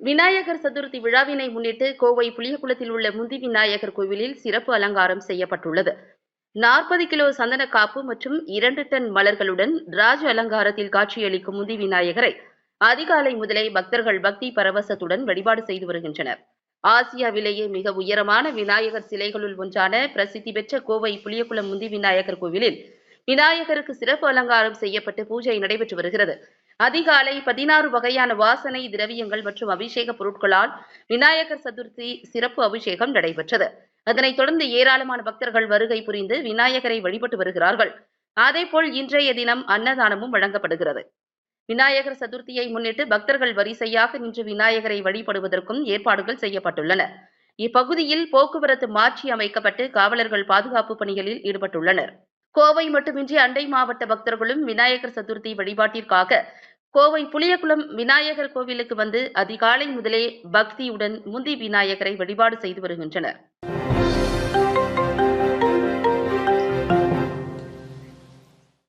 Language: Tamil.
விநாயகர் சதுர்த்தி விழாவினை முன்னிட்டு கோவை புளியகுளத்தில் உள்ள முந்தி விநாயகர் கோவிலில் சிறப்பு அலங்காரம் செய்யப்பட்டுள்ளது. நாற்பது கிலோ சந்தன காப்பு மற்றும் இரண்டு டன் மலர்களுடன் ராஜ அலங்காரத்தில் காட்சியளிக்கும் முந்தி விநாயகரை அதிகாலை முதலே பக்தர்கள் பக்தி பரவசத்துடன் வழிபாடு செய்து வருகின்றனர். ஆசியாவிலேயே மிக உயரமான விநாயகர் சிலைகளுள் ஒன்றான பிரசித்தி பெற்ற கோவை புளியகுளம் முந்தி விநாயகர் கோவிலில் விநாயகருக்கு சிறப்பு அலங்காரம் செய்யப்பட்டு பூஜை நடைபெற்று வருகிறது. அதிகாலை பதினாறு வகையான வாசனை திரவியங்கள் மற்றும் அபிஷேக பொருட்களால் விநாயகர் சதுர்த்தி சிறப்பு அபிஷேகம் நடைபெற்றது. அதனைத் தொடர்ந்து ஏராளமான பக்தர்கள் வருகை புரிந்து விநாயகரை வழிபட்டு வருகிறார்கள். அதேபோல் இன்றைய தினம் அன்னதானமும் வழங்கப்படுகிறது. விநாயகர் சதுர்த்தியை முன்னிட்டு பக்தர்கள் வரிசையாக நின்று விநாயகரை வழிபடுவதற்கும் ஏற்பாடுகள் செய்யப்பட்டுள்ளன. இப்பகுதியில் போக்குவரத்து மாற்றி அமைக்கப்பட்டு காவலர்கள் பாதுகாப்பு பணிகளில் ஈடுபட்டுள்ளனர். கோவை மட்டுமின்றி அண்டை மாவட்ட பக்தர்களும் விநாயகர் சதுர்த்தி வழிபாட்டிற்காக கோவை புளியகுளம் விநாயகர் கோவிலுக்கு வந்து அதிகாலை முதலே பக்தியுடன் முந்தி விநாயகரை வழிபாடு செய்து வருகின்றனர்.